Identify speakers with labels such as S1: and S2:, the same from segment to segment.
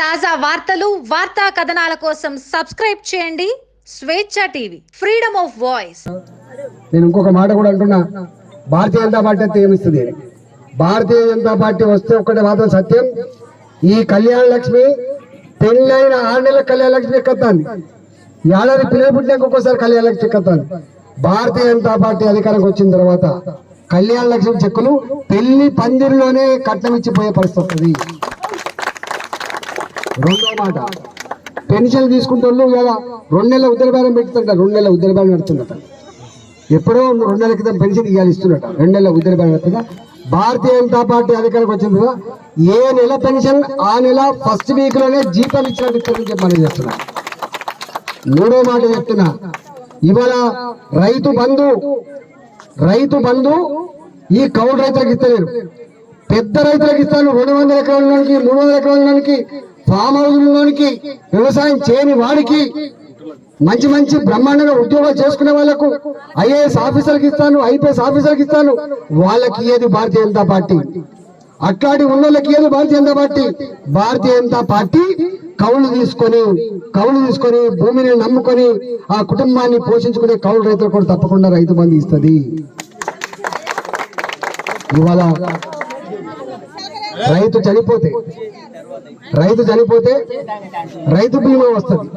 S1: తాజా వార్తలు వార్తా కథనాల కోసం సబ్స్క్రైబ్ చేయండి. స్వేచ్ఛ టీవీ ఫ్రీడమ్ ఆఫ్ వాయిస్.
S2: నేను ఇంకొక మాట కూడా అంటున్నా. భారతీయ జనతా పార్టీ అయితే ఏమిస్తుంది? భారతీయ జనతా పార్టీ వస్తే ఒక్కటే మాత్రం సత్యం. ఈ కళ్యాణ లక్ష్మి పెళ్ళైన ఆరు నెలల కళ్యాణ లక్ష్మి ఎక్కత్తాంది? ఏడాది పిల్లలు పుట్టినాక ఒక్కోసారి కళ్యాణ లక్ష్మి ఎక్కత్తాంది? భారతీయ జనతా పార్టీ అధికారంకి వచ్చిన తర్వాత కళ్యాణ లక్ష్మి చెక్కులు పెళ్ళి పందిరిలోనే కట్నం ఇచ్చిపోయే పరిస్థితి రెండో మాట. పెన్షన్ తీసుకుంటోళ్ళు ఇలా రెండు నెలల ఉద్యోగం పెడుతుంట రెండు నెలల ఉద్దరబేరం నడుతుందట ఎప్పుడో రెండు నెలల క్రితం పెన్షన్ ఇవ్వాలి ఇస్తున్నట రెండు నెలల ఉద్దరబేరం నడుతుందా భారతీయ జనతా పార్టీ అధికారికి వచ్చింది కదా ఏ నెల పెన్షన్ ఆ నెల ఫస్ట్ వీక్లోనే జీతం ఇచ్చినట్టు ఇస్తారని చెప్పి మనం చేస్తున్నా మూడో మాట చెప్తున్నా. ఇవాళ రైతు బంధు రైతు బంధు ఈ కౌలు రైతులకు ఇస్తలేరు. పెద్ద రైతులకు ఇస్తాను రెండు వందల ఎకరాలకి మూడు వందల ఎకరాలకి ఫామ్ హౌస్లోనికి వ్యవసాయం చేయని వాడికి మంచి మంచి బ్రహ్మాండంగా ఉద్యోగాలు చేసుకునే వాళ్ళకు ఐఏఎస్ ఆఫీసర్కి ఇస్తాను ఐపీఎస్ ఆఫీసర్కి ఇస్తాను వాళ్ళకి ఏది భారతీయ జనతా పార్టీ. అట్లాంటి ఉన్నోళ్ళకి ఏది భారతీయ జనతా పార్టీ. భారతీయ జనతా పార్టీ కౌలు తీసుకొని కౌలు తీసుకొని భూమిని నమ్ముకొని ఆ కుటుంబాన్ని పోషించుకునే కౌలు రైతులు కూడా తప్పకుండా రైతు బంధు ఇస్తుంది. ఇవాళ రైతు చనిపోతే రైతు చనిపోతే రైతు బీమా వస్తుంది.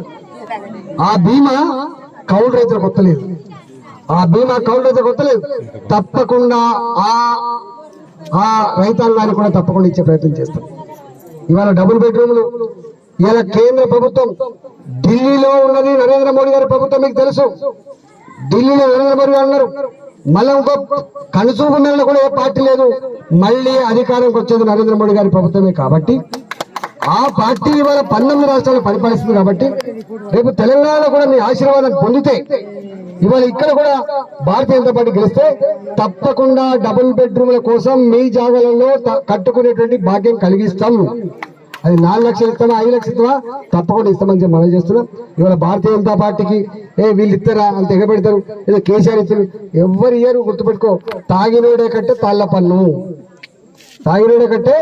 S2: ఆ బీమా కౌలు రైతులకు వస్తలేదు. ఆ బీమా కౌలు రైతులకు వస్తలేదు. తప్పకుండా ఆ ఆ రైతాంగాన్ని కూడా తప్పకుండా ఇచ్చే ప్రయత్నం చేస్తాం. ఇవాళ డబుల్ బెడ్రూమ్లు ఇవాళ కేంద్ర ప్రభుత్వం ఢిల్లీలో ఉన్నది నరేంద్ర మోడీ గారి ప్రభుత్వం మీకు తెలుసు. ఢిల్లీలో నరేంద్ర మోడీ గారు ఉన్నారు. మళ్ళీ ఇంకో కనుసూపు మేళ కూడా ఏ పార్టీ లేదు. మళ్ళీ అధికారంకి వచ్చేది నరేంద్ర మోడీ గారి ప్రభుత్వమే కాబట్టి ఆ పార్టీ ఇవాళ పంతొమ్మిది రాష్ట్రాలు పరిపాలిస్తుంది కాబట్టి రేపు తెలంగాణలో కూడా మీ ఆశీర్వాదం పొందితే ఇవాళ ఇక్కడ కూడా భారతీయ జనతా పార్టీ గెలిస్తే తప్పకుండా డబుల్ బెడ్రూమ్ల కోసం మీ జాగాలలో త- కట్టుకునేటువంటి భాగ్యం కలిగిస్తాం అది నాలుగు లక్షలు ఇస్తామా ఐదు లక్షలు ఇస్తామా తప్పకుండా ఇస్తామని చెప్పి మనం చేస్తున్నాం. ఇవాళ భారతీయ జనతా పార్టీకి ఏ వీళ్ళు ఇస్తారా అంత ఎగబెడతారు. ఏదో కేసీఆర్ ఇస్తారు ఎవరు ఇయ్యరు గుర్తుపెట్టుకో. తాగినోడే కట్టే తాళ్ళ పన్ను. తాగినోడే కట్టే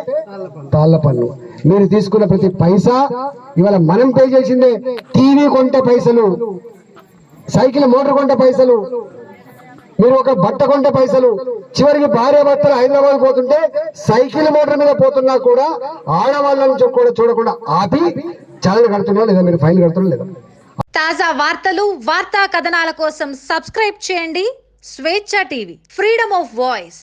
S2: తాళ్ళ పన్ను. మీరు తీసుకున్న ప్రతి పైసా ఇవాళ మనం పే చేసిందే. టీవీ కొంటే పైసలు. సైకిల్ మోటార్ కొంటే పైసలు. మీరు ఒక బట్ట కొంటే పైసలు చివరికి భార్య భర్తలు హైదరాబాద్ పోతుంటే సైకిల్ మోటార్ మీద పోతున్నా కూడా ఆడవాళ్ళని కూడా చూడకుండా ఆపి చలన కడుతున్నా లేదా మీరు ఫైన్ కడుతున్నా లేదా?
S1: తాజా వార్తలు వార్తా కథనాల కోసం సబ్స్క్రైబ్ చేయండి స్వేచ్ఛ టీవీ ఫ్రీడమ్ ఆఫ్ వాయిస్.